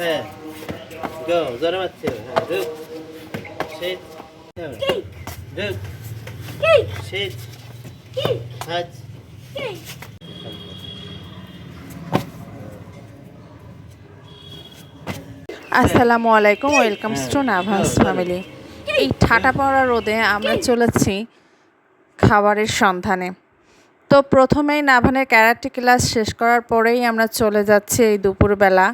হ্যাঁ। গো জোরে মারতে হবে হ্যাঁ রুক. রুক. আসসালামু আলাইকুম ওয়েলকাম টু নাভাস ফ্যামিলি। এই ঠাটা পড়া রোদে আমরা চলেছি খাবারের সন্ধানে। তো প্রথমেই নাভানের ক্যারাটে ক্লাস শেষ করার পরেই আমরা চলে যাচ্ছি এই দুপুরবেলা।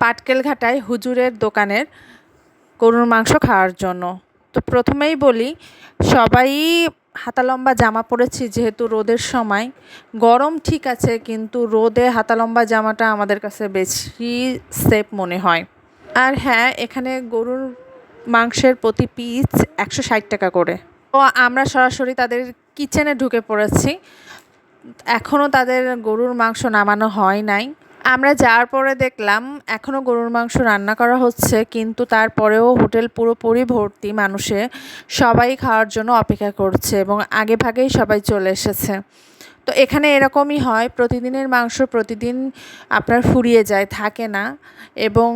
পাটকেল ঘাটায় হুজুরের দোকানের গরুর মাংস খাওয়ার জন্য। তো প্রথমেই বলি, সবাই হাতা লম্বা জামা পরেছি যেহেতু রোদের সময়। গরম ঠিক আছে, কিন্তু রোদে হাতালম্বা জামাটা আমাদের কাছে বেশি সেফ মনে হয়। আর হ্যাঁ এখানে গরুর মাংসের প্রতি পিস একশো ষাট টাকা করে। তো আমরা সরাসরি তাদের কিচেনে ঢুকে পড়েছি। এখনও তাদের গরুর মাংস নামানো হয় নাই। আমরা যাওয়ার পরে দেখলাম এখনও গরুর মাংস রান্না করা হচ্ছে, কিন্তু তারপরেও হোটেল পুরোপুরি ভর্তি মানুষে সবাই খাওয়ার জন্য অপেক্ষা করছে এবং আগে ভাগেই সবাই চলে এসেছে। তো এখানে এরকমই হয়, প্রতিদিনের মাংস প্রতিদিন আপনার ফুরিয়ে যায়, থাকে না। এবং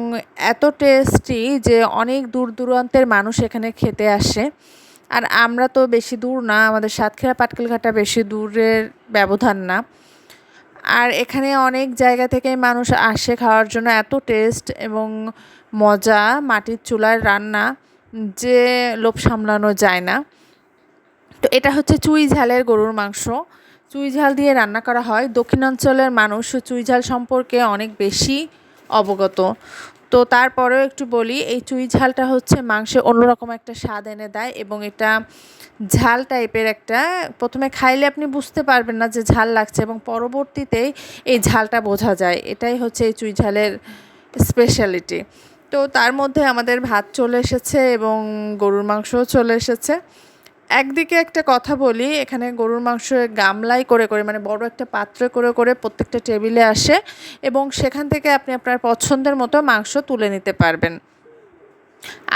এত টেস্টি যে অনেক দূর দূরান্তের মানুষ এখানে খেতে আসে। আর আমরা তো বেশি দূর না, আমাদের সাতক্ষীরা পাটকেলঘাটা বেশি দূরের ব্যবধান না। আর এখানে অনেক জায়গা থেকে মানুষ আসে খাওয়ার জন্য। এত টেস্ট এবং মজা মাটির চুলার রান্না যে লোভ সামলানো যায় না। তো এটা হচ্ছে চুই ঝালের গরুর মাংস। চুই ঝাল দিয়ে রান্না করা হয়। দক্ষিণাঞ্চলের মানুষ চুই ঝাল সম্পর্কে অনেক বেশি অবগত। তো তারপরেও একটু বলি, এই চুই ঝালটা হচ্ছে মাংসে অন্যরকম একটা স্বাদ এনে দেয় এবং এটা ঝাল টাইপের একটা। প্রথমে খাইলে আপনি বুঝতে পারবেন না যে ঝাল লাগছে এবং পরবর্তীতে এই ঝালটা বোঝা যায়। এটাই হচ্ছে এই চুই ঝালের স্পেশালিটি তো তার মধ্যে আমাদের ভাত চলে এসেছে এবং গরুর মাংসও চলে এসেছে। একদিকে একটা কথা বলি, এখানে গরুর মাংস গামলাই করে করে মানে বড় একটা পাত্রে করে করে প্রত্যেকটা টেবিলে আসে এবং সেখান থেকে আপনি আপনার পছন্দের মতো মাংস তুলে নিতে পারবেন।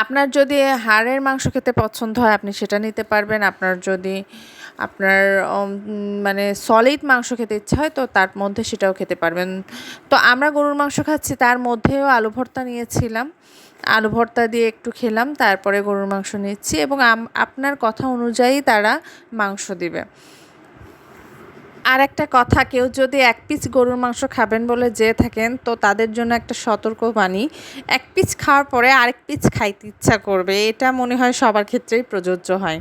আপনার যদি হাড়ের মাংস খেতে পছন্দ হয়, আপনি সেটা নিতে পারবেন। আপনার যদি আপনার মানে সলিড মাংস খেতে ইচ্ছা হয়, তো তার মধ্যে সেটাও খেতে পারবেন। তো আমরা গরুর মাংস খাচ্ছি, তার মধ্যেও আলু ভর্তা নিয়েছিলাম। আলু ভর্তা দিয়ে একটু খেলাম, তারপরে গরুর মাংস নিচ্ছি এবং আপনার কথা অনুযায়ী তারা মাংস দিবে। আর একটা কথা, কেউ যদি এক পিস গরুর মাংস খাবেন বলে যেয়ে থাকেন, তো তাদের জন্য একটা সতর্ক বাণী, এক পিস খাওয়ার পরে আরেক পিস খাইতে ইচ্ছা করবে, এটা মনে হয় সবার ক্ষেত্রেই প্রযোজ্য হয়।